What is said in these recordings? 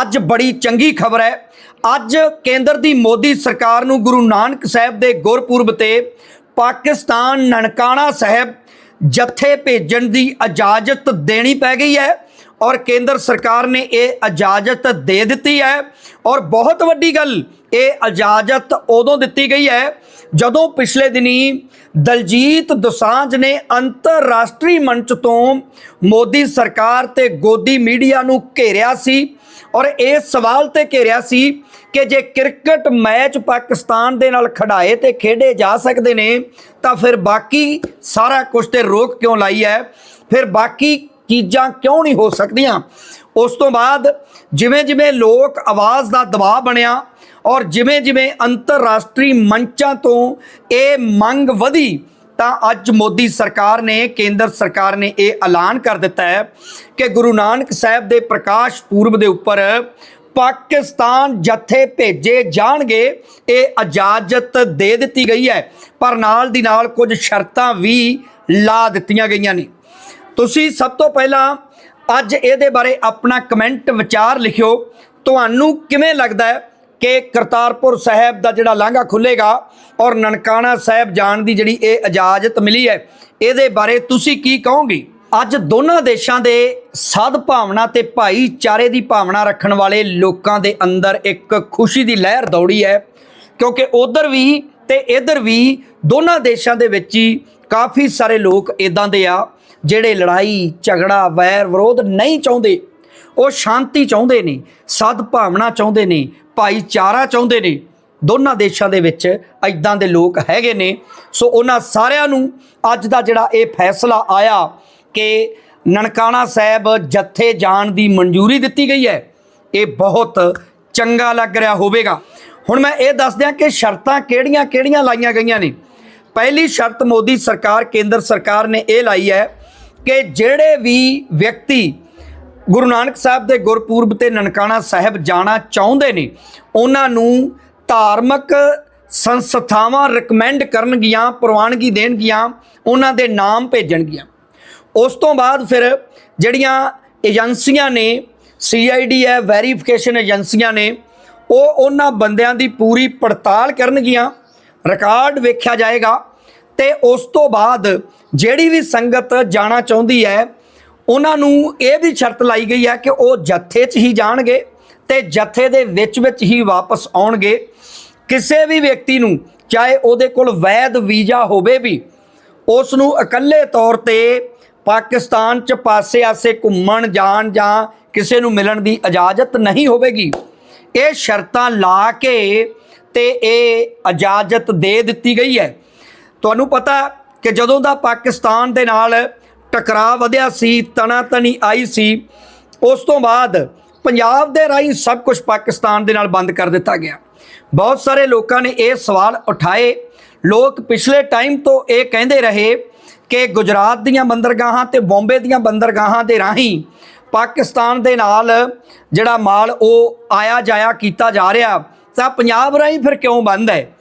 ਅੱਜ ਬੜੀ ਚੰਗੀ ਖਬਰ ਹੈ। ਅੱਜ ਕੇਂਦਰ ਦੀ ਮੋਦੀ ਸਰਕਾਰ ਨੂੰ ਗੁਰੂ ਨਾਨਕ ਸਾਹਿਬ ਦੇ ਗੁਰਪੁਰਬ ਤੇ ਪਾਕਿਸਤਾਨ ਨਨਕਾਣਾ ਸਾਹਿਬ ਜੱਥੇ ਭੇਜਣ ਦੀ ਇਜਾਜ਼ਤ ਦੇਣੀ ਪੈ ਗਈ ਹੈ ਔਰ ਕੇਂਦਰ ਸਰਕਾਰ ਨੇ ਇਹ ਇਜਾਜ਼ਤ ਦੇ ਦਿੱਤੀ ਹੈ ਔਰ ਬਹੁਤ ਵੱਡੀ ਗੱਲ, ਇਹ ਇਜਾਜ਼ਤ ਉਦੋਂ ਦਿੱਤੀ ਗਈ ਹੈ ਜਦੋਂ ਪਿਛਲੇ ਦਿਨੀ ਦਲਜੀਤ ਦੋਸਾਂਝ ਨੇ ਅੰਤਰਰਾਸ਼ਟਰੀ ਮੰਚ ਤੋਂ ਮੋਦੀ ਸਰਕਾਰ ਤੇ ਗੋਦੀ ਮੀਡੀਆ ਨੂੰ ਘੇਰਿਆ ਸੀ ਔਰ ਇਹ ਸਵਾਲ ਤੇ ਘੇਰਿਆ ਸੀ ਕਿ ਜੇ ਕ੍ਰਿਕਟ ਮੈਚ ਪਾਕਿਸਤਾਨ ਦੇ ਨਾਲ ਖੜਾਏ ਤੇ ਖੇਡੇ ਜਾ ਸਕਦੇ ਨੇ, ਤਾਂ ਫਿਰ ਬਾਕੀ ਸਾਰਾ ਕੁਝ ਤੇ ਰੋਕ ਕਿਉਂ ਲਾਈ ਹੈ? ਫਿਰ ਬਾਕੀ ਚੀਜ਼ਾਂ ਕਿਉਂ ਨਹੀਂ ਹੋ ਸਕਦੀਆਂ? ਉਸ ਤੋਂ ਬਾਅਦ ਜਿਵੇਂ ਜਿਵੇਂ ਲੋਕ ਆਵਾਜ਼ ਦਾ ਦਬਾਅ ਬਣਿਆ ਔਰ ਜਿਵੇਂ ਜਿਵੇਂ ਅੰਤਰਰਾਸ਼ਟਰੀ ਮੰਚਾਂ ਤੋਂ ਇਹ ਮੰਗ ਵਧੀ ਤਾਂ ਅੱਜ ਮੋਦੀ ਸਰਕਾਰ ਨੇ, ਕੇਂਦਰ ਸਰਕਾਰ ਨੇ ਇਹ ਐਲਾਨ ਕਰ ਦਿੱਤਾ ਹੈ ਕਿ ਗੁਰੂ ਨਾਨਕ ਸਾਹਿਬ ਦੇ ਪ੍ਰਕਾਸ਼ ਪੂਰਬ ਦੇ ਉੱਪਰ ਪਾਕਿਸਤਾਨ ਜਥੇ ਭੇਜੇ ਜਾਣਗੇ, ਇਹ ਇਜਾਜ਼ਤ ਦੇ ਦਿੱਤੀ ਗਈ ਹੈ। ਪਰ ਨਾਲ ਦੀ ਨਾਲ ਕੁਝ ਸ਼ਰਤਾਂ ਵੀ ਲਾ ਦਿੱਤੀਆਂ ਗਈਆਂ ਨੇ। ਤੁਸੀਂ ਸਭ ਤੋਂ ਪਹਿਲਾਂ ਅੱਜ ਇਹਦੇ ਬਾਰੇ ਆਪਣਾ ਕਮੈਂਟ ਵਿਚਾਰ ਲਿਖਿਓ। ਤੁਹਾਨੂੰ ਕਿਵੇਂ ਲੱਗਦਾ ਹੈ? ਕਿ ਕਰਤਾਰਪੁਰ ਸਾਹਿਬ ਦਾ ਜਿਹੜਾ ਲਾਂਘਾ ਖੁੱਲੇਗਾ ਔਰ ਨਨਕਾਣਾ ਸਾਹਿਬ ਜਾਣ ਦੀ ਜਿਹੜੀ ਇਹ ਇਜਾਜ਼ਤ ਮਿਲੀ ਹੈ, ਇਹਦੇ ਬਾਰੇ ਤੁਸੀਂ ਕੀ ਕਹੋਗੇ? ਅੱਜ ਦੋਨਾਂ ਦੇਸ਼ਾਂ ਦੇ ਸਦ ਭਾਵਨਾ ਤੇ ਭਾਈਚਾਰੇ ਦੀ ਭਾਵਨਾ ਰੱਖਣ ਵਾਲੇ ਲੋਕਾਂ ਦੇ ਅੰਦਰ ਇੱਕ ਖੁਸ਼ੀ ਦੀ ਲਹਿਰ ਦੌੜੀ ਹੈ, ਕਿਉਂਕਿ ਉਧਰ ਵੀ ਤੇ ਇਧਰ ਵੀ ਦੋਨਾਂ ਦੇਸ਼ਾਂ ਦੇ ਵਿੱਚ ਹੀ ਕਾਫੀ ਸਾਰੇ ਲੋਕ ਇਦਾਂ ਦੇ ਆ, ਜਿਹੜੇ ਲੜਾਈ, ਝਗੜਾ ਵੈਰ ਵਿਰੋਧ ਨਹੀਂ ਚਾਹੁੰਦੇ। ਉਹ ਸ਼ਾਂਤੀ ਚਾਹੁੰਦੇ ਨੇ, ਸਦ ਭਾਵਨਾ ਚਾਹੁੰਦੇ ਨੇ ਭਾਈਚਾਰਾ ਚਾਹੁੰਦੇ ਨੇ। ਦੋਨਾਂ ਦੇਸ਼ਾਂ ਦੇ ਵਿੱਚ ਇਦਾਂ ਦੇ ਲੋਕ ਹੈਗੇ ਨੇ। ਸੋ ਉਹਨਾਂ ਸਾਰਿਆਂ ਨੂੰ ਅੱਜ ਦਾ ਜਿਹੜਾ ਇਹ ਫੈਸਲਾ ਆਇਆ ਕਿ ਨਨਕਾਣਾ ਸਾਹਿਬ ਜੱਥੇ ਜਾਣ ਦੀ ਮਨਜ਼ੂਰੀ ਦਿੱਤੀ ਗਈ ਹੈ, ਇਹ ਬਹੁਤ ਚੰਗਾ ਲੱਗ ਰਿਹਾ ਹੋਵੇਗਾ। ਹੁਣ ਮੈਂ ਇਹ ਦੱਸ ਦਿਆਂ ਕਿ ਸ਼ਰਤਾਂ ਕਿਹੜੀਆਂ-ਕਿਹੜੀਆਂ ਲਾਈਆਂ ਗਈਆਂ ਨੇ। ਪਹਿਲੀ ਸ਼ਰਤ ਮੋਦੀ ਸਰਕਾਰ, ਕੇਂਦਰ ਸਰਕਾਰ ਨੇ ਇਹ ਲਾਈ ਹੈ ਕਿ ਜਿਹੜੇ ਵੀ ਵਿਅਕਤੀ ਗੁਰੂ ਨਾਨਕ ਸਾਹਿਬ ਦੇ ਗੁਰਪੁਰਬ ਤੇ ਨਨਕਾਣਾ ਸਾਹਿਬ ਜਾਣਾ ਚਾਹੁੰਦੇ ਨੇ, ਉਹਨਾਂ ਨੂੰ ਧਾਰਮਿਕ ਸੰਸਥਾਵਾਂ ਰეკਮੈਂਡ ਕਰਨਗੀਆਂ, ਪ੍ਰਵਾਨਗੀ ਦੇਣਗੀਆਂ, ਉਹਨਾਂ ਦੇ ਨਾਮ ਭੇਜਣਗੀਆਂ। ਉਸ ਤੋਂ ਬਾਅਦ ਫਿਰ ਜਿਹੜੀਆਂ ਏਜੰਸੀਆਂ ਨੇ ਸੀਆਈਡੀ ਹੈ, ਵੈਰੀਫਿਕੇਸ਼ਨ ਏਜੰਸੀਆਂ ਨੇ, ਉਹ ਉਹਨਾਂ ਬੰਦਿਆਂ ਦੀ ਪੂਰੀ ਪੜਤਾਲ ਕਰਨਗੀਆਂ ਰਿਕਾਰਡ ਵੇਖਿਆ ਜਾਏਗਾ ਤੇ ਉਸ ਤੋਂ ਬਾਅਦ ਜਿਹੜੀ ਵੀ ਸੰਗਤ ਜਾਣਾ ਚਾਹੁੰਦੀ ਹੈ ਉਹਨਾਂ ਨੂੰ ਇਹ ਵੀ ਸ਼ਰਤ ਲਾਈ ਗਈ ਹੈ ਕਿ ਉਹ ਜੱਥੇ 'ਚ ਹੀ ਜਾਣਗੇ ਤੇ ਜੱਥੇ ਦੇ ਵਿੱਚ ਵਿੱਚ ਹੀ ਵਾਪਸ ਆਉਣਗੇ। ਕਿਸੇ ਵੀ ਵਿਅਕਤੀ ਨੂੰ, ਚਾਹੇ ਉਹਦੇ ਕੋਲ ਵੈਧ ਵੀਜ਼ਾ ਹੋਵੇ ਵੀ, ਉਸ ਨੂੰ ਇਕੱਲੇ ਤੌਰ ਤੇ ਪਾਕਿਸਤਾਨ 'ਚ ਪਾਸੇ-ਆਸੇ ਘੁੰਮਣ, ਜਾਣ ਜਾਂ ਕਿਸੇ ਨੂੰ ਮਿਲਣ ਦੀ ਇਜਾਜ਼ਤ ਨਹੀਂ ਹੋਵੇਗੀ। ਇਹ ਸ਼ਰਤਾਂ ਲਾ ਕੇ ਤੇ ਇਹ ਇਜਾਜ਼ਤ ਦੇ ਦਿੱਤੀ ਗਈ ਹੈ। ਤੁਹਾਨੂੰ ਪਤਾ ਕਿ ਜਦੋਂ ਦਾ ਪਾਕਿਸਤਾਨ ਦੇ ਨਾਲ ਟਕਰਾਅ ਵਧਿਆ ਸੀ, ਤਣਾਤਣੀ ਆਈ ਸੀ। ਉਸ ਤੋਂ ਬਾਅਦ ਪੰਜਾਬ ਦੇ ਰਾਹੀਂ ਸਭ ਕੁਝ ਪਾਕਿਸਤਾਨ ਦੇ ਨਾਲ ਬੰਦ ਕਰ ਦਿੱਤਾ ਗਿਆ। ਬਹੁਤ ਸਾਰੇ ਲੋਕਾਂ ਨੇ ਇਹ ਸਵਾਲ ਉਠਾਏ। ਲੋਕ ਪਿਛਲੇ ਟਾਈਮ ਤੋਂ ਇਹ ਕਹਿੰਦੇ ਰਹੇ ਕਿ ਗੁਜਰਾਤ ਦੀਆਂ ਬੰਦਰਗਾਹਾਂ ਤੇ ਬੰਬੇ ਦੀਆਂ ਬੰਦਰਗਾਹਾਂ ਦੇ ਰਾਹੀਂ ਪਾਕਿਸਤਾਨ ਦੇ ਨਾਲ ਜਿਹੜਾ ਮਾਲ ਉਹ ਆਇਆ ਜਾਇਆ ਕੀਤਾ ਜਾ ਰਿਹਾ, ਤਾਂ ਪੰਜਾਬ ਰਾਹੀਂ ਫਿਰ ਕਿਉਂ ਬੰਦ ਹੈ?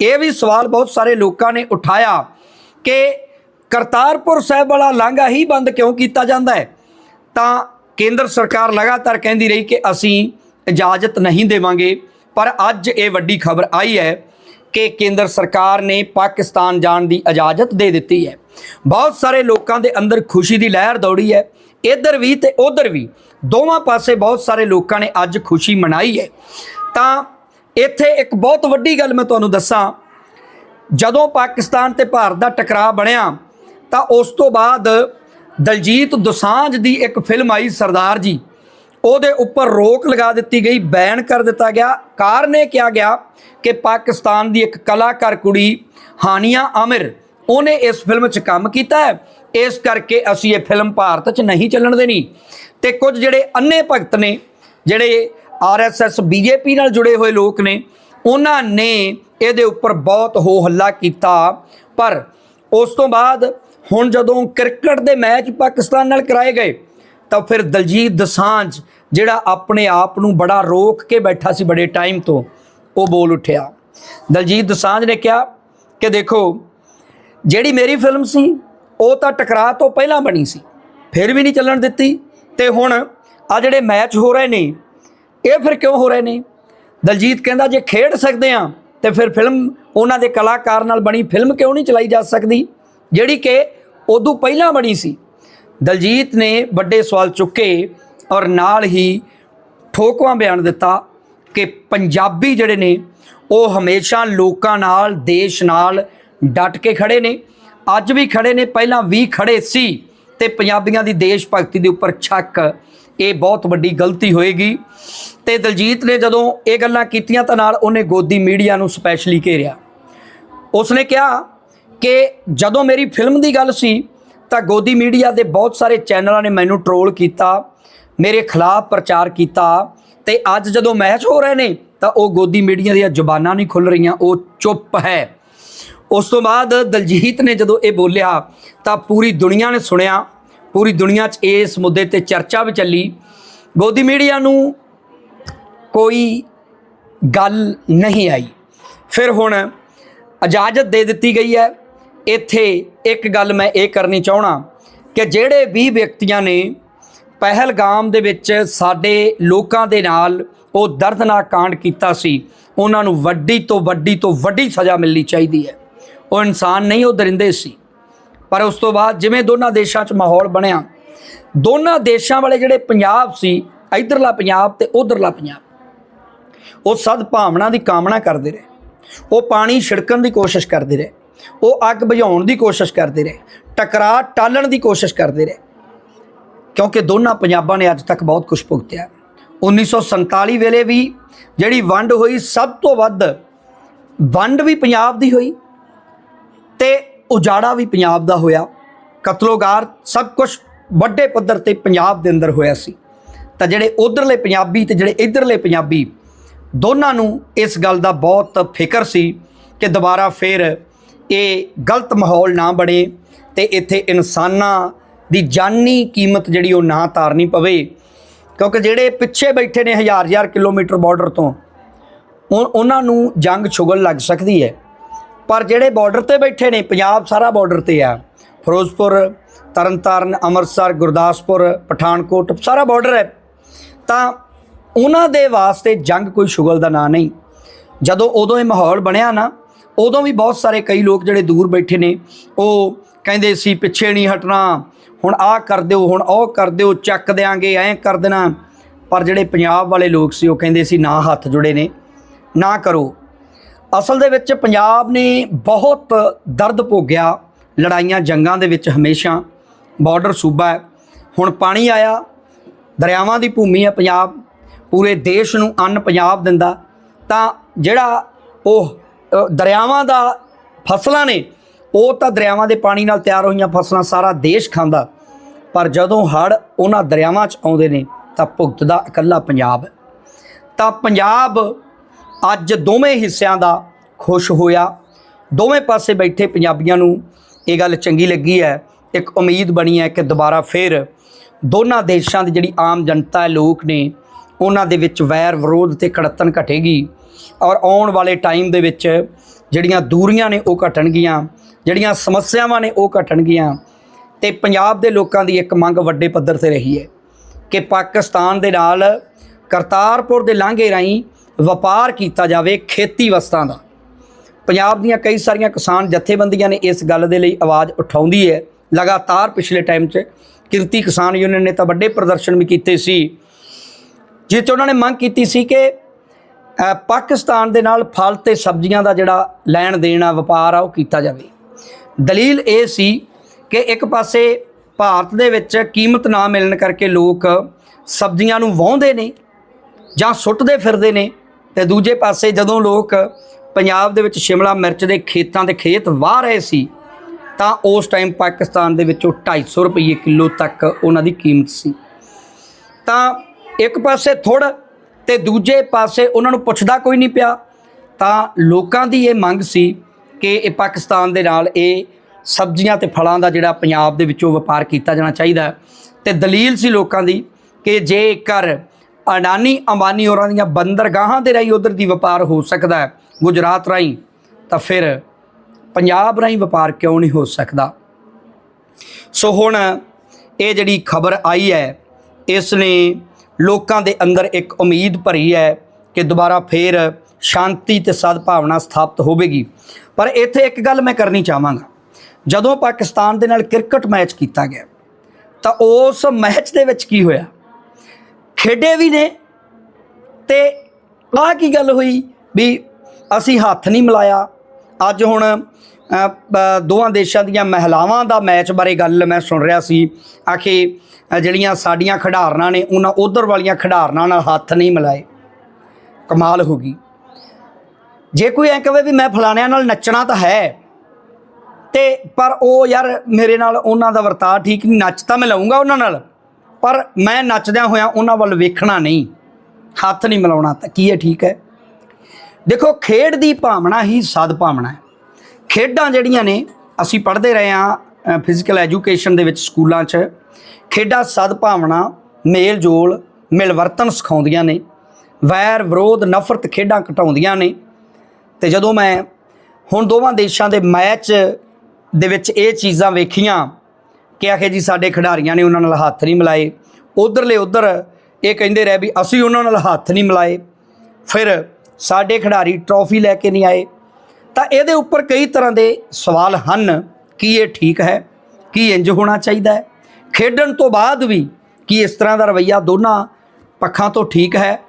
ਇਹ ਵੀ ਸਵਾਲ ਬਹੁਤ ਸਾਰੇ ਲੋਕਾਂ ਨੇ ਉਠਾਇਆ ਕਿ ਕਰਤਾਰਪੁਰ ਸਾਹਿਬ ਵਾਲਾ ਲਾਂਘਾ ਹੀ ਬੰਦ ਕਿਉਂ ਕੀਤਾ ਜਾਂਦਾ ਹੈ? ਤਾਂ ਕੇਂਦਰ ਸਰਕਾਰ ਲਗਾਤਾਰ ਕਹਿੰਦੀ ਰਹੀ ਕਿ ਅਸੀਂ ਇਜਾਜ਼ਤ ਨਹੀਂ ਦੇਵਾਂਗੇ, ਪਰ ਅੱਜ ਇਹ ਵੱਡੀ ਖਬਰ ਆਈ ਹੈ ਕਿ ਕੇਂਦਰ ਸਰਕਾਰ ਨੇ ਪਾਕਿਸਤਾਨ ਜਾਣ ਦੀ ਇਜਾਜ਼ਤ ਦੇ ਦਿੱਤੀ ਹੈ। ਬਹੁਤ ਸਾਰੇ ਲੋਕਾਂ ਦੇ ਅੰਦਰ ਖੁਸ਼ੀ ਦੀ ਲਹਿਰ ਦੌੜੀ ਹੈ। ਇੱਧਰ ਵੀ ਤੇ ਉੱਧਰ ਵੀ ਦੋਵਾਂ ਪਾਸੇ ਬਹੁਤ ਸਾਰੇ ਲੋਕਾਂ ਨੇ ਅੱਜ ਖੁਸ਼ੀ ਮਨਾਈ ਹੈ। ਤਾਂ ਇੱਥੇ ਇੱਕ ਬਹੁਤ ਵੱਡੀ ਗੱਲ ਮੈਂ ਤੁਹਾਨੂੰ ਦੱਸਾਂ, ਜਦੋਂ ਪਾਕਿਸਤਾਨ ਤੇ ਭਾਰਤ ਦਾ ਟਕਰਾਅ ਬਣਿਆ ਤਾਂ ਉਸ ਤੋਂ ਬਾਅਦ ਦਲਜੀਤ ਦੁਸਾਂਝ ਦੀ ਇੱਕ ਫਿਲਮ ਆਈ ਸਰਦਾਰ ਜੀ। ਉਹਦੇ ਉੱਪਰ ਰੋਕ ਲਗਾ ਦਿੱਤੀ ਗਈ, ਬੈਨ ਕਰ ਦਿੱਤਾ ਗਿਆ। ਕਾਰਨ ਇਹ ਕਿਹਾ ਗਿਆ ਕਿ ਪਾਕਿਸਤਾਨ ਦੀ ਇੱਕ ਕਲਾਕਾਰ ਕੁੜੀ ਹਾਨੀਆ ਆਮਿਰ, ਉਹਨੇ ਇਸ ਫਿਲਮ 'ਚ ਕੰਮ ਕੀਤਾ ਹੈ। ਇਸ ਕਰਕੇ ਅਸੀਂ ਇਹ ਫਿਲਮ ਭਾਰਤ 'ਚ ਨਹੀਂ ਚੱਲਣ ਦੇਣੀ। ਤੇ ਕੁਝ ਜਿਹੜੇ ਅੰਨੇ ਭਗਤ ਨੇ, ਜਿਹੜੇ ਆਰਐਸਐਸ, ਬੀਜੇਪੀ ਨਾਲ ਜੁੜੇ ਹੋਏ ਲੋਕ ਨੇ, ਉਹਨਾਂ ਨੇ ਇਹਦੇ ਉੱਪਰ ਬਹੁਤ ਹੋ ਹੱਲਾ ਕੀਤਾ। ਪਰ ਉਸ ਤੋਂ ਬਾਅਦ ਹੁਣ ਜਦੋਂ ਕ੍ਰਿਕਟ ਦੇ ਮੈਚ ਪਾਕਿਸਤਾਨ ਨਾਲ ਕਰਾਏ ਗਏ, ਤਾਂ ਫਿਰ ਦਲਜੀਤ ਦਸਾਂਝ, ਜਿਹੜਾ ਆਪਣੇ ਆਪ ਨੂੰ ਬੜਾ ਰੋਕ ਕੇ ਬੈਠਾ ਸੀ ਬੜੇ ਟਾਈਮ ਤੋਂ, ਉਹ ਬੋਲ ਉੱਠਿਆ। ਦਲਜੀਤ ਦਸਾਂਝ ਨੇ ਕਿਹਾ ਕਿ ਦੇਖੋ, ਜਿਹੜੀ ਮੇਰੀ ਫਿਲਮ ਸੀ, ਉਹ ਤਾਂ ਟਕਰਾਅ ਤੋਂ ਪਹਿਲਾਂ ਬਣੀ ਸੀ, ਫਿਰ ਵੀ ਨਹੀਂ ਚੱਲਣ ਦਿੱਤੀ, ਤੇ ਹੁਣ ਆ ਜਿਹੜੇ ਮੈਚ ਹੋ ਰਹੇ ਨੇ, ਇਹ ਫਿਰ ਕਿਉਂ ਹੋ ਰਹੇ ਨੇ? ਦਲਜੀਤ ਕਹਿੰਦਾ, ਜੇ ਖੇਡ ਸਕਦੇ ਆ ਤੇ ਫਿਰ ਫਿਲਮ ਉਹਨਾਂ ਦੇ ਕਲਾਕਾਰ ਨਾਲ ਬਣੀ, ਫਿਲਮ ਕਿਉਂ ਨਹੀਂ ਚਲਾਈ ਜਾ ਸਕਦੀ? ਜਿਹੜੀ ਕਿ ਉਦੋਂ ਪਹਿਲਾਂ ਬਣੀ ਸੀ। ਦਲਜੀਤ ਨੇ ਵੱਡੇ ਸਵਾਲ ਚੁੱਕੇ ਔਰ ਨਾਲ ਹੀ ਠੋਕਵਾਂ ਬਿਆਨ ਦਿੱਤਾ ਕਿ ਪੰਜਾਬੀ ਜਿਹੜੇ ਨੇ, ਉਹ ਹਮੇਸ਼ਾ ਲੋਕਾਂ ਨਾਲ, ਦੇਸ਼ ਨਾਲ ਡਟ ਕੇ ਖੜੇ ਨੇ। ਅੱਜ ਵੀ ਖੜੇ ਨੇ, ਪਹਿਲਾਂ ਵੀ ਖੜੇ ਸੀ ਤੇ ਪੰਜਾਬੀਆਂ ਦੀ ਦੇਸ਼ ਭਗਤੀ ਦੇ ਉੱਪਰ ਛੱਕ, ਇਹ ਬਹੁਤ ਵੱਡੀ ਗਲਤੀ ਹੋਏਗੀ। ਤੇ ਦਲਜੀਤ ਨੇ ਜਦੋਂ ਇਹ ਗੱਲਾਂ ਕੀਤੀਆਂ ਤਾਂ ਨਾਲ ਉਹਨੇ ਗੋਦੀ ਮੀਡੀਆ ਨੂੰ ਸਪੈਸ਼ਲੀ ਘੇਰਿਆ। ਉਸਨੇ ਕਿਹਾ ਕਿ ਜਦੋਂ ਮੇਰੀ ਫਿਲਮ ਦੀ ਗੱਲ ਸੀ, ਤਾਂ ਗੋਦੀ ਮੀਡੀਆ ਦੇ ਬਹੁਤ ਸਾਰੇ ਚੈਨਲਾਂ ਨੇ ਮੈਨੂੰ ਟਰੋਲ ਕੀਤਾ, ਮੇਰੇ ਖਿਲਾਫ ਪ੍ਰਚਾਰ ਕੀਤਾ ਤੇ ਅੱਜ ਜਦੋਂ ਮੈਚ ਹੋ ਰਹੇ ਨੇ, ਤਾਂ ਉਹ ਗੋਦੀ ਮੀਡੀਆ ਦੀਆਂ ਜ਼ੁਬਾਨਾਂ ਨਹੀਂ ਖੁੱਲ ਰਹੀਆਂ, ਉਹ ਚੁੱਪ ਹੈ। ਉਸ ਤੋਂ ਬਾਅਦ ਦਲਜੀਤ ਨੇ ਜਦੋਂ ਇਹ ਬੋਲਿਆ, ਤਾਂ ਪੂਰੀ ਦੁਨੀਆ ਨੇ ਸੁਣਿਆ, ਪੂਰੀ ਦੁਨੀਆ 'ਚ ਇਸ ਮੁੱਦੇ ਤੇ ਚਰਚਾ ਵੀ ਚੱਲੀ। ਗੋਦੀ ਮੀਡੀਆ ਨੂੰ ਕੋਈ ਗੱਲ ਨਹੀਂ ਆਈ। ਫਿਰ ਹੁਣ ਇਜਾਜ਼ਤ ਦੇ ਦਿੱਤੀ ਗਈ ਹੈ। ਇੱਥੇ ਇੱਕ ਗੱਲ ਮੈਂ ਇਹ ਕਰਨੀ ਚਾਹਣਾ ਕਿ ਜਿਹੜੇ 20 ਵਿਅਕਤੀਆਂ ਨੇ ਪਹਿਲਗਾਮ ਦੇ ਵਿੱਚ ਸਾਡੇ ਲੋਕਾਂ ਦੇ ਨਾਲ ਉਹ ਦਰਦਨਾਕ ਕਾਂਡ ਕੀਤਾ ਸੀ, ਉਹਨਾਂ ਨੂੰ ਵੱਡੀ ਤੋਂ ਵੱਡੀ ਤੋਂ ਵੱਡੀ ਸਜ਼ਾ ਮਿਲਣੀ ਚਾਹੀਦੀ ਹੈ। ਉਹ ਇਨਸਾਨ ਨਹੀਂ, ਉਹ ਦਰਿੰਦੇ ਸੀ। ਪਰ ਉਸ ਤੋਂ ਬਾਅਦ ਜਿਵੇਂ ਦੋਨਾਂ ਦੇਸ਼ਾਂ 'ਚ ਮਾਹੌਲ ਬਣਿਆ, ਦੋਨਾਂ ਦੇਸ਼ਾਂ ਵਾਲੇ ਜਿਹੜੇ ਪੰਜਾਬ ਸੀ, ਇਧਰਲਾ ਪੰਜਾਬ ਤੇ ਉਧਰਲਾ ਪੰਜਾਬ, ਉਹ ਸਦ ਭਾਵਨਾ ਦੀ ਕਾਮਨਾ ਕਰਦੇ ਰਹੇ। ਉਹ ਪਾਣੀ ਛਿੜਕਣ ਦੀ ਕੋਸ਼ਿਸ਼ ਕਰਦੇ ਰਹੇ। ਉਹ ਅੱਗ ਬੁਝਾਉਣ ਦੀ ਕੋਸ਼ਿਸ਼ ਕਰਦੇ ਰਹੇ, ਟਕਰਾਅ ਟਾਲਣ ਦੀ ਕੋਸ਼ਿਸ਼ ਕਰਦੇ ਰਹੇ। ਕਿਉਂਕਿ ਦੋਨਾਂ ਪੰਜਾਬਾਂ ਨੇ ਅੱਜ ਤੱਕ ਬਹੁਤ ਕੁਝ ਭੁਗਤਿਆ। 1947 ਵੇਲੇ ਵੀ ਜਿਹੜੀ ਵੰਡ ਹੋਈ, ਸਭ ਤੋਂ ਵੱਧ ਵੰਡ ਵੀ ਪੰਜਾਬ ਦੀ ਹੋਈ ਤੇ ਉਜਾੜਾ ਵੀ ਪੰਜਾਬ ਦਾ ਹੋਇਆ। ਕਤਲੋਗਾਰ ਸਭ ਕੁਝ ਵੱਡੇ ਪੱਧਰ ਤੇ ਪੰਜਾਬ ਦੇ ਅੰਦਰ ਹੋਇਆ ਸੀ। ਤਾਂ ਜਿਹੜੇ ਉਧਰਲੇ ਪੰਜਾਬੀ ਤੇ ਜਿਹੜੇ ਇਧਰਲੇ ਪੰਜਾਬੀ ਦੋਨਾਂ ਨੂੰ ਇਸ ਗੱਲ ਦਾ ਬਹੁਤ ਫਿਕਰ ਸੀ ਕਿ ਦੁਬਾਰਾ ਫਿਰ ਇਹ ਗਲਤ ਮਾਹੌਲ ਨਾ ਬਣੇ ਤੇ ਇੱਥੇ ਇਨਸਾਨਾਂ ਦੀ ਜਾਨੀ ਕੀਮਤ ਜਿਹੜੀ ਉਹ ਨਾ ਤਾਰਨੀ ਪਵੇ। ਕਿਉਂਕਿ ਜਿਹੜੇ ਪਿੱਛੇ ਬੈਠੇ ਨੇ ਹਜ਼ਾਰ ਹਜ਼ਾਰ ਕਿਲੋਮੀਟਰ ਬਾਰਡਰ ਤੋਂ ਉਹ- ਉਹਨਾਂ ਨੂੰ ਜੰਗ ਛੁਗਲ ਲੱਗ ਸਕਦੀ ਹੈ। ਪਰ ਜਿਹੜੇ ਬਾਰਡਰ ਤੇ ਬੈਠੇ ਨੇ, ਪੰਜਾਬ ਸਾਰਾ ਬਾਰਡਰ ਤੇ ਆ। ਫਿਰੋਜ਼ਪੁਰ, ਤਰਨਤਾਰਨ, ਅੰਮ੍ਰਿਤਸਰ, ਗੁਰਦਾਸਪੁਰ, ਪਠਾਨਕੋਟ ਸਾਰਾ ਬਾਰਡਰ ਹੈ। ਤਾਂ ਉਹਨਾਂ ਦੇ ਵਾਸਤੇ ਜੰਗ ਕੋਈ ਸ਼ੁਗਲ ਦਾ ਨਾਂ ਨਹੀਂ। ਜਦੋਂ ਉਦੋਂ ਇਹ ਮਾਹੌਲ ਬਣਿਆ ਨਾ ਉਦੋਂ ਵੀ ਬਹੁਤ ਸਾਰੇ ਕਈ ਲੋਕ ਜਿਹੜੇ ਦੂਰ ਬੈਠੇ ਨੇ, ਉਹ ਕਹਿੰਦੇ ਸੀ, ਪਿੱਛੇ ਨਹੀਂ ਹਟਣਾ, ਹੁਣ ਆਹ ਕਰ ਦਿਓ, ਹੁਣ ਉਹ ਕਰ ਦਿਓ, ਚੱਕ ਦਿਆਂਗੇ, ਐਂ ਕਰ ਦੇਣਾ। ਪਰ ਜਿਹੜੇ ਪੰਜਾਬ ਵਾਲੇ ਲੋਕ ਸੀ, ਉਹ ਕਹਿੰਦੇ ਸੀ, ਨਾ ਹੱਥ ਜੁੜੇ ਨੇ, ਨਾ ਕਰੋ। ਅਸਲ ਦੇ ਵਿੱਚ ਪੰਜਾਬ ਨੇ ਬਹੁਤ ਦਰਦ ਭੋਗਿਆ, ਲੜਾਈਆਂ ਜੰਗਾਂ ਦੇ ਵਿੱਚ ਹਮੇਸ਼ਾ। ਬਾਰਡਰ ਸੂਬਾ ਹੈ, ਹੁਣ ਪਾਣੀ ਆਇਆ, ਦਰਿਆਵਾਂ ਦੀ ਭੂਮੀ ਹੈ ਪੰਜਾਬ, ਪੂਰੇ ਦੇਸ਼ ਨੂੰ ਅੰਨ ਪੰਜਾਬ ਦਿੰਦਾ। ਤਾਂ ਜਿਹੜਾ ਉਹ ਦਰਿਆਵਾਂ ਦਾ ਫਸਲਾਂ ਨੇ, ਉਹ ਤਾਂ ਦਰਿਆਵਾਂ ਦੇ ਪਾਣੀ ਨਾਲ ਤਿਆਰ ਹੋਈਆਂ ਫਸਲਾਂ ਸਾਰਾ ਦੇਸ਼ ਖਾਂਦਾ। ਪਰ ਜਦੋਂ ਹੜ ਉਹਨਾਂ ਦਰਿਆਵਾਂ 'ਚ ਆਉਂਦੇ ਨੇ, ਤਾਂ ਭੁਗਤਦਾ ਇਕੱਲਾ ਪੰਜਾਬ ਤਾਂ ਪੰਜਾਬ ਅੱਜ ਦੋਵੇਂ ਹਿੱਸਿਆਂ ਦਾ ਖੁਸ਼ ਹੋਇਆ। ਦੋਵੇਂ ਪਾਸੇ ਬੈਠੇ ਪੰਜਾਬੀਆਂ ਨੂੰ ਇਹ ਗੱਲ ਚੰਗੀ ਲੱਗੀ ਹੈ। ਇੱਕ ਉਮੀਦ ਬਣੀ ਹੈ ਕਿ ਦੁਬਾਰਾ ਫਿਰ ਦੋਨਾਂ ਦੇਸ਼ਾਂ ਦੀ ਜਿਹੜੀ ਆਮ ਜਨਤਾ ਲੋਕ ਨੇ, ਉਹਨਾਂ ਦੇ ਵਿੱਚ ਵੈਰ ਵਿਰੋਧ ਤੇ ਕੜਤਨ ਘਟੇਗੀ। ਔਰ ਆਉਣ ਵਾਲੇ ਟਾਈਮ ਦੇ ਵਿੱਚ ਜਿਹੜੀਆਂ ਦੂਰੀਆਂ ਨੇ ਉਹ ਘਟਣਗੀਆਂ, ਜਿਹੜੀਆਂ ਸਮੱਸਿਆਵਾਂ ਨੇ ਉਹ ਘਟਣਗੀਆਂ ਤੇ ਪੰਜਾਬ ਦੇ ਲੋਕਾਂ ਦੀ ਇੱਕ ਮੰਗ ਵੱਡੇ ਪੱਧਰ ਤੇ ਰਹੀ ਹੈ ਕਿ ਪਾਕਿਸਤਾਨ ਦੇ ਨਾਲ ਕਰਤਾਰਪੁਰ ਦੇ ਲਾਂਘੇ ਰਾਹੀਂ ਵਪਾਰ ਕੀਤਾ ਜਾਵੇ ਖੇਤੀ ਵਸਤਾਂ ਦਾ। ਪੰਜਾਬ ਦੀਆਂ ਕਈ ਸਾਰੀਆਂ ਕਿਸਾਨ ਜਥੇਬੰਦੀਆਂ ਨੇ ਇਸ ਗੱਲ ਦੇ ਲਈ ਆਵਾਜ਼ ਉਠਾਉਂਦੀ ਹੈ। ਲਗਾਤਾਰ ਪਿਛਲੇ ਟਾਈਮ 'ਚ ਕਿਰਤੀ ਕਿਸਾਨ ਯੂਨੀਅਨ ਨੇ ਤਾਂ ਵੱਡੇ ਪ੍ਰਦਰਸ਼ਨ ਵੀ ਕੀਤੇ ਸੀ। ਜਿਸ 'ਚ ਉਹਨਾਂ ਨੇ ਮੰਗ ਕੀਤੀ ਸੀ ਕਿ ਪਾਕਿਸਤਾਨ ਦੇ ਨਾਲ ਫਲ ਤੇ ਸਬਜ਼ੀਆਂ ਦਾ ਜਿਹੜਾ ਲੈਣ ਦੇਣ ਆ, ਵਪਾਰ ਆ, ਉਹ ਕੀਤਾ ਜਾਵੇ। ਦਲੀਲ ਇਹ ਸੀ ਕਿ ਇੱਕ ਪਾਸੇ ਭਾਰਤ ਦੇ ਵਿੱਚ ਕੀਮਤ ਨਾ ਮਿਲਣ ਕਰਕੇ ਲੋਕ ਸਬਜ਼ੀਆਂ ਨੂੰ ਵਾਹੁੰਦੇ ਨੇ ਜਾਂ ਸੁੱਟਦੇ ਫਿਰਦੇ ਨੇ ਤੇ ਦੂਜੇ ਪਾਸੇ ਜਦੋਂ ਲੋਕ ਪੰਜਾਬ ਦੇ ਵਿੱਚ ਸ਼ਿਮਲਾ ਮਿਰਚ ਦੇ ਖੇਤਾਂ ਦੇ ਖੇਤ ਵਾਹ ਰਹੇ ਸੀ, ਤਾਂ ਉਸ ਟਾਈਮ ਪਾਕਿਸਤਾਨ ਦੇ ਵਿੱਚੋਂ 250 ਰੁਪਏ ਕਿਲੋ ਤੱਕ ਉਹਨਾਂ ਦੀ ਕੀਮਤ ਸੀ। ਤਾਂ ਇੱਕ ਪਾਸੇ ਥੁੜ ਤੇ ਦੂਜੇ ਪਾਸੇ ਉਹਨਾਂ ਨੂੰ ਪੁੱਛਦਾ ਕੋਈ ਨਹੀਂ ਪਿਆ, ਤਾਂ ਲੋਕਾਂ ਦੀ ਇਹ ਮੰਗ ਸੀ ਕਿ ਇਹ ਪਾਕਿਸਤਾਨ ਦੇ ਨਾਲ ਇਹ ਸਬਜ਼ੀਆਂ ਤੇ ਫਲਾਂ ਦਾ ਜਿਹੜਾ ਪੰਜਾਬ ਦੇ ਵਿੱਚੋਂ ਵਪਾਰ ਕੀਤਾ ਜਾਣਾ ਚਾਹੀਦਾ ਹੈ। ਤੇ ਦਲੀਲ ਸੀ ਲੋਕਾਂ ਦੀ ਕਿ ਜੇਕਰ ਅਡਾਨੀ ਅੰਬਾਨੀ ਹੋਰਾਂ ਦੀਆਂ ਬੰਦਰਗਾਹਾਂ ਦੇ ਰਾਹੀਂ ਉਧਰ ਦੀ ਵਪਾਰ ਹੋ ਸਕਦਾ ਹੈ ਗੁਜਰਾਤ ਰਾਹੀਂ, ਤਾਂ ਫਿਰ ਪੰਜਾਬ ਰਾਹੀਂ ਵਪਾਰ ਕਿਉਂ ਨਹੀਂ ਹੋ ਸਕਦਾ ਸੋ ਹੁਣ ਇਹ ਜਿਹੜੀ ਖਬਰ ਆਈ ਹੈ, ਇਸ ਨੇ ਲੋਕਾਂ ਦੇ ਅੰਦਰ ਇੱਕ ਉਮੀਦ ਭਰੀ ਹੈ ਕਿ ਦੁਬਾਰਾ ਫੇਰ ਸ਼ਾਂਤੀ ਤੇ ਸਦਭਾਵਨਾ ਸਥਾਪਿਤ ਹੋਵੇਗੀ। ਪਰ ਇੱਥੇ ਇੱਕ ਗੱਲ ਮੈਂ ਕਰਨੀ ਚਾਹਾਂਗਾ। ਜਦੋਂ ਪਾਕਿਸਤਾਨ ਦੇ ਨਾਲ ਕ੍ਰਿਕਟ ਮੈਚ ਕੀਤਾ ਗਿਆ, ਤਾਂ ਉਸ ਮੈਚ ਦੇ ਵਿੱਚ ਕੀ ਹੋਇਆ? ਖੇਡੇ ਵੀ ਨੇ ਤੇ ਆਹ ਕੀ ਗੱਲ ਹੋਈ ਵੀ ਅਸੀਂ ਹੱਥ ਨਹੀਂ ਮਿਲਾਇਆ? ਅੱਜ ਹੁਣ ਦੋਵਾਂ ਦੇਸ਼ਾਂ ਦੀਆਂ ਮਹਿਲਾਵਾਂ ਦਾ ਮੈਚ ਬਾਰੇ ਗੱਲ ਮੈਂ ਸੁਣ ਰਿਹਾ ਸੀ। ਆਖੇ ਜਿਹੜੀਆਂ ਸਾਡੀਆਂ ਖਿਡਾਰਨਾਂ ਨੇ, ਉਹਨਾਂ ਉਧਰ ਵਾਲੀਆਂ ਖਿਡਾਰਨਾਂ ਨਾਲ ਹੱਥ ਨਹੀਂ ਮਿਲਾਏ। ਕਮਾਲ ਹੋ ਗਈ। ਜੇ ਕੋਈ ਐ ਕਹੇ ਵੀ ਮੈਂ ਫਲਾਣਿਆਂ ਨਾਲ ਨੱਚਣਾ ਤਾਂ ਹੈ, ਤੇ ਪਰ ਉਹ ਯਾਰ ਮੇਰੇ ਨਾਲ ਉਹਨਾਂ ਦਾ ਵਰਤਾਅ ਠੀਕ ਨਹੀਂ, ਨੱਚ ਤਾਂ ਮੈਂ ਲਾਉਂਗਾ ਉਹਨਾਂ ਨਾਲ, ਪਰ ਮੈਂ ਨੱਚਦਿਆਂ ਹੋਇਆਂ ਉਹਨਾਂ ਵੱਲ ਵੇਖਣਾ ਨਹੀਂ, ਹੱਥ ਨਹੀਂ ਮਿਲਾਉਣਾ ਤਾਂ ਕੀ ਹੈ ਠੀਕ ਹੈ? ਦੇਖੋ, ਖੇਡ ਦੀ ਭਾਵਨਾ ਹੀ ਸਦ ਭਾਵਨਾ ਹੈ। ਖੇਡਾਂ ਜਿਹੜੀਆਂ ਨੇ, ਅਸੀਂ ਪੜ੍ਹਦੇ ਰਹੇ ਹਾਂ ਫਿਜ਼ੀਕਲ ਐਜੂਕੇਸ਼ਨ ਦੇ ਵਿੱਚ ਸਕੂਲਾਂ 'ਚ ਖੇਡਾਂ ਸਦਭਾਵਨਾ ਮੇਲ ਜੋਲ, ਮਿਲਵਰਤਨ ਸਿਖਾਉਂਦੀਆਂ ਨੇ, ਵੈਰ ਵਿਰੋਧ, ਨਫ਼ਰਤ ਖੇਡਾਂ ਘਟਾਉਂਦੀਆਂ ਨੇ। ਤੇ ਜਦੋਂ ਮੈਂ ਹੁਣ ਦੋਵਾਂ ਦੇਸ਼ਾਂ ਦੇ ਮੈਚ ਦੇ ਵਿੱਚ ਇਹ ਚੀਜ਼ਾਂ ਵੇਖੀਆਂ ਕਿ ਆਖੇ ਜੀ ਸਾਡੇ ਖਿਡਾਰੀਆਂ ਨੇ ਉਹਨਾਂ ਨਾਲ ਹੱਥ ਨਹੀਂ ਮਿਲਾਏ, ਉਧਰਲੇ ਉਧਰ ਇਹ ਕਹਿੰਦੇ ਰਹੇ ਵੀ ਅਸੀਂ ਉਹਨਾਂ ਨਾਲ ਹੱਥ ਨਹੀਂ ਮਿਲਾਏ। ਫਿਰ ਸਾਡੇ ਖਿਡਾਰੀ ਟਰੋਫੀ ਲੈ ਕੇ ਨਹੀਂ ਆਏ। ਤਾਂ ਇਹਦੇ ਉੱਪਰ ਕਈ ਤਰ੍ਹਾਂ ਦੇ ਸਵਾਲ ਹਨ। ਕੀ ਇਹ ਠੀਕ ਹੈ? ਕੀ ਇੰਜ ਹੋਣਾ ਚਾਹੀਦਾ ਹੈ? ਖੇਡਣ ਤੋਂ ਬਾਅਦ ਵੀ ਕੀ ਇਸ ਤਰ੍ਹਾਂ ਦਾ ਰਵੱਈਆ ਦੋਨਾਂ ਪੱਖਾਂ ਤੋਂ ਠੀਕ ਹੈ?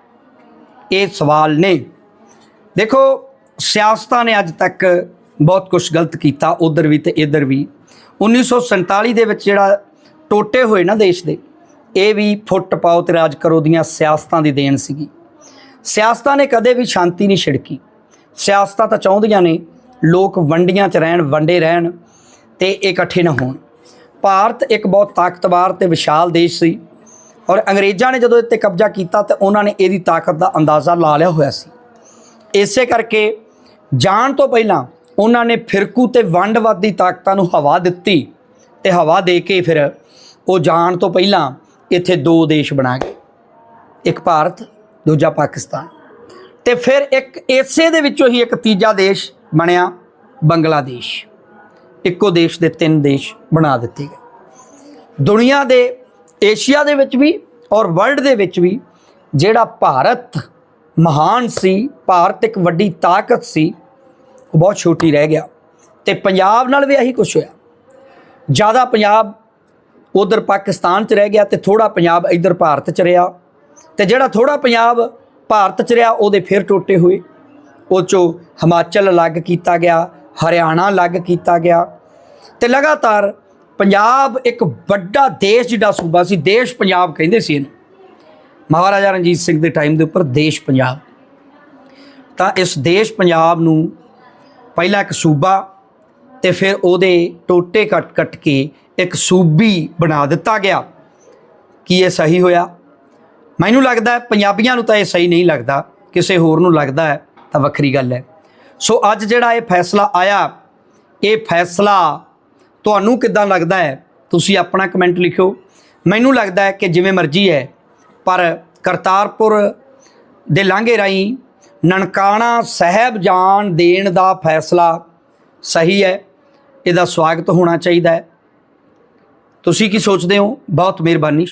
ਇਹ ਸਵਾਲ ਨੇ। ਦੇਖੋ, ਸਿਆਸਤਾਂ ਨੇ ਅੱਜ ਤੱਕ ਬਹੁਤ ਕੁਝ ਗਲਤ ਕੀਤਾ, ਉਧਰ ਵੀ ਤੇ ਇਧਰ ਵੀ। 1947 ਦੇ ਵਿੱਚ ਜਿਹੜਾ ਟੋਟੇ ਹੋਏ ਨਾ ਦੇਸ਼ ਦੇ, ਇਹ ਵੀ ਫੁੱਟ ਪਾਓ ਤੇ ਰਾਜ ਕਰੋ ਦੀਆਂ ਸਿਆਸਤਾਂ ਦੀ ਦੇਣ ਸੀਗੀ। ਸਿਆਸਤਾਂ ਨੇ ਕਦੇ ਵੀ ਸ਼ਾਂਤੀ ਨਹੀਂ ਛਿੜਕੀ। ਸਿਆਸਤਾਂ ਤਾਂ ਚਾਹੁੰਦੀਆਂ ਨੇ, ਲੋਕ ਵੰਡੀਆਂ 'ਚ ਰਹਿਣ, ਵੰਡੇ ਰਹਿਣ ਤੇ ਇਕੱਠੇ ਨਾ ਹੋਣ। ਭਾਰਤ ਇੱਕ ਬਹੁਤ ਤਾਕਤਵਰ ਤੇ ਵਿਸ਼ਾਲ ਦੇਸ਼ ਸੀ ਔਰ ਅੰਗਰੇਜ਼ਾਂ ਨੇ ਜਦੋਂ ਇੱਥੇ ਕਬਜ਼ਾ ਕੀਤਾ ਤੇ ਉਹਨਾਂ ਨੇ ਇਹਦੀ ਤਾਕਤ ਦਾ ਅੰਦਾਜ਼ਾ ਲਾ ਲਿਆ ਹੋਇਆ ਸੀ। ਇਸੇ ਕਰਕੇ ਜਾਣ ਤੋਂ ਪਹਿਲਾਂ ਉਹਨਾਂ ਨੇ ਫਿਰਕੂ ਤੇ ਵੰਡਵਾਦੀ ਤਾਕਤਾਂ ਨੂੰ ਹਵਾ ਦਿੱਤੀ ਤੇ ਹਵਾ ਦੇ ਕੇ ਫਿਰ ਉਹ ਜਾਣ ਤੋਂ ਪਹਿਲਾਂ ਇੱਥੇ ਦੋ ਦੇਸ਼ ਬਣਾ ਗਏ। ਇੱਕ ਭਾਰਤ, ਦੂਜਾ ਪਾਕਿਸਤਾਨ। ਤੇ ਫਿਰ ਇੱਕ ਇਸੇ ਦੇ ਵਿੱਚੋਂ ਹੀ ਇੱਕ ਤੀਜਾ ਦੇਸ਼ ਬਣਿਆ ਬੰਗਲਾਦੇਸ਼। ਇੱਕੋ ਦੇਸ਼ ਦੇ ਤਿੰਨ ਦੇਸ਼ ਬਣਾ ਦਿੱਤੇ ਗਏ। ਦੁਨੀਆ ਦੇ, ਏਸ਼ੀਆ ਦੇ ਵਿੱਚ ਵੀ ਔਰ ਵਰਲਡ ਦੇ ਵਿੱਚ ਵੀ ਜਿਹੜਾ ਭਾਰਤ ਮਹਾਨ ਸੀ, ਭਾਰਤ ਇੱਕ ਵੱਡੀ ਤਾਕਤ ਸੀ, ਉਹ ਬਹੁਤ ਛੋਟੀ ਰਹਿ ਗਿਆ। ਤੇ ਪੰਜਾਬ ਨਾਲ ਵੀ ਇਹੀ ਕੁਝ ਹੋਇਆ। ਜ਼ਿਆਦਾ ਪੰਜਾਬ ਉਧਰ ਪਾਕਿਸਤਾਨ 'ਚ ਰਹਿ ਗਿਆ ਤੇ ਥੋੜਾ ਪੰਜਾਬ ਇੱਧਰ ਭਾਰਤ 'ਚ ਰਿਹਾ। ਤੇ ਜਿਹੜਾ ਥੋੜਾ ਪੰਜਾਬ ਭਾਰਤ 'ਚ ਰਿਹਾ, ਉਹਦੇ ਫਿਰ ਟੋਟੇ ਹੋਏ। ਉਹ 'ਚੋਂ ਹਿਮਾਚਲ ਅਲੱਗ ਕੀਤਾ ਗਿਆ, ਹਰਿਆਣਾ ਅਲੱਗ ਕੀਤਾ ਗਿਆ। ਤੇ ਲਗਾਤਾਰ ਪੰਜਾਬ ਇੱਕ ਵੱਡਾ ਦੇਸ਼ ਜਿਹੜਾ ਸੂਬਾ ਸੀ, ਦੇਸ਼ ਪੰਜਾਬ ਕਹਿੰਦੇ ਸੀ ਇਹਨੂੰ। ਮਹਾਰਾਜਾ ਰਣਜੀਤ ਸਿੰਘ ਦੇ ਟਾਈਮ ਦੇ ਉੱਪਰ ਦੇਸ਼ ਪੰਜਾਬ। ਤਾਂ ਇਸ ਦੇਸ਼ ਪੰਜਾਬ ਨੂੰ ਪਹਿਲਾਂ ਇੱਕ ਸੂਬਾ ਤੇ ਫਿਰ ਉਹਦੇ ਟੋਟੇ ਕੱਟ ਕੱਟ ਕੇ ਇੱਕ ਸੂਬੀ ਬਣਾ ਦਿੱਤਾ ਗਿਆ। ਕੀ ਇਹ ਸਹੀ ਹੋਇਆ? ਮੈਨੂੰ ਲੱਗਦਾ ਪੰਜਾਬੀਆਂ ਨੂੰ ਤਾਂ ਇਹ ਸਹੀ ਨਹੀਂ ਲੱਗਦਾ, ਕਿਸੇ ਹੋਰ ਨੂੰ ਲੱਗਦਾ ਹੈ, ਤਾਂ ਵੱਖਰੀ ਗੱਲ ਹੈ। ਸੋ ਅੱਜ ਜਿਹੜਾ ਇਹ ਫੈਸਲਾ ਆਇਆ, ਇਹ ਫੈਸਲਾ ਤੁਹਾਨੂੰ ਕਿੱਦਾਂ ਲੱਗਦਾ ਹੈ? ਤੁਸੀਂ ਆਪਣਾ ਕਮੈਂਟ ਲਿਖਿਓ। ਮੈਨੂੰ ਲੱਗਦਾ ਹੈ ਕਿ ਜਿਵੇਂ ਮਰਜ਼ੀ ਹੈ, ਪਰ ਕਰਤਾਰਪੁਰ ਦੇ ਲਾਂਘੇ ਰਾਹੀਂ ਨਨਕਾਣਾ ਸਾਹਿਬ ਜਾਣ ਦੇਣ ਦਾ ਫੈਸਲਾ ਸਹੀ ਹੈ, ਇਹਦਾ ਸਵਾਗਤ ਹੋਣਾ ਚਾਹੀਦਾ ਹੈ। ਤੁਸੀਂ ਕੀ ਸੋਚਦੇ ਹੋ? ਬਹੁਤ ਮਿਹਰਬਾਨੀ।